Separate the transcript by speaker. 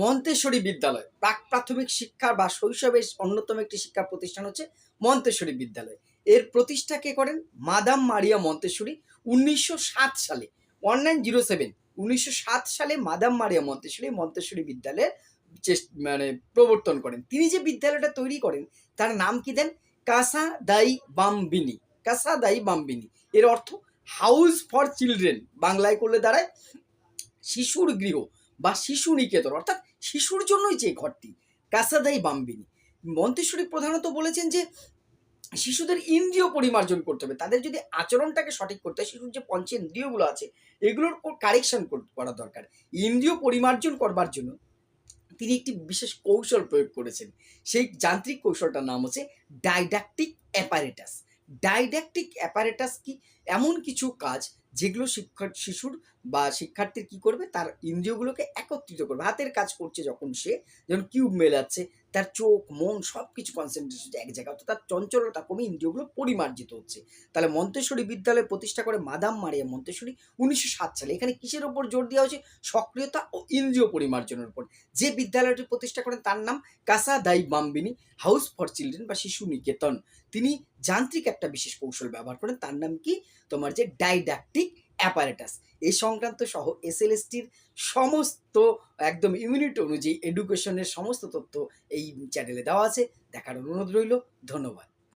Speaker 1: Montessori বিদ্যালয়। প্রাক প্রাথমিক শিক্ষা বা শৈশবের অন্যতম একটি শিক্ষা প্রতিষ্ঠান হচ্ছে মন্তেশ্বরী বিদ্যালয়। এর প্রতিষ্ঠা কে করেন? মাদাম মারিয়া মন্তেশ্বরী উনিশশো সাত সালে। One nine zero seven. উনিশশো সাত সালে মাদাম মারিয়া মন্তেশ্বরী মন্তেশ্বরী বিদ্যালয়ের মানে প্রবর্তন করেন। তিনি যে বিদ্যালয়টা তৈরি করেন, তার নাম কি দেন? কাসা দাই বাম্বিনী। কাসা দাই বাম্বিনী। এর অর্থ হাউস ফর চিলড্রেন। বাংলায় করলে দাঁড়ায় শিশুর গৃহ। বা শিশু নিকেতন অর্থাৎ শিশুর জন্যই যে ঘরটি, কাসাদাই বাম্বিনী। মন্তেশ্বরী প্রধানত বলেছেন যে, শিশুদের ইন্দ্রিয় পরিমার্জন করতে হবে। তাদের যদি আচরণটাকে সঠিক করতে হয়, শিশুর যে পঞ্চেন্দ্রিয়গুলো আছে, এগুলোর কারেকশন করা দরকার। ইন্দ্রিয় পরিমার্জন করবার জন্য তিনি একটি বিশেষ কৌশল প্রয়োগ করেছেন। সেই যান্ত্রিক কৌশলটার নাম হচ্ছে ডাইডাকটিক অ্যাপারেটাস। ডাইডাকটিক অ্যাপারেটাস কি? এমন কিছু কাজ যেগুলো শিক্ষা, শিশুর বা শিক্ষার্থীর কি করবে? তার ইন্দ্রিয়গুলোকে একত্রিত করবে। হাতের কাজ করছে যখন সে যখন কিউব মেলাচ্ছে, তার চোখ, মন সব কিছু কনসেন্ট্রেশন এক জায়গায়। অর্থাৎ তার চঞ্চলতা কমে ইন্দ্রিয়গুলো পরিমার্জিত হচ্ছে। তাহলে মন্তেশ্বরী বিদ্যালয় প্রতিষ্ঠা করে মাদাম মারিয়া মন্তেশ্বরী উনিশশো সাত সালে। এখানে কিসের ওপর জোর দেওয়া হয়েছে? সক্রিয়তা ও ইন্দ্রিয় পরিমার্জনের উপর। যে বিদ্যালয়টি প্রতিষ্ঠা করেন তার নাম কাসা দাই বাম্বিনী, হাউস ফর চিলড্রেন বা শিশু নিকেতন। তিনি যান্ত্রিক একটা বিশেষ কৌশল ব্যবহার করেন। তার নাম কি? তোমার যে ডাইডাকটিক অ্যাপারেটাস এই সংক্রান্ত সহ এসএলএসটির সমস্ত একদম ইউনিট অনুযায়ী এডুকেশনের সমস্ত তথ্য এই চ্যানেলে দেওয়া আছে। দেখার অনুরোধ রইল। ধন্যবাদ।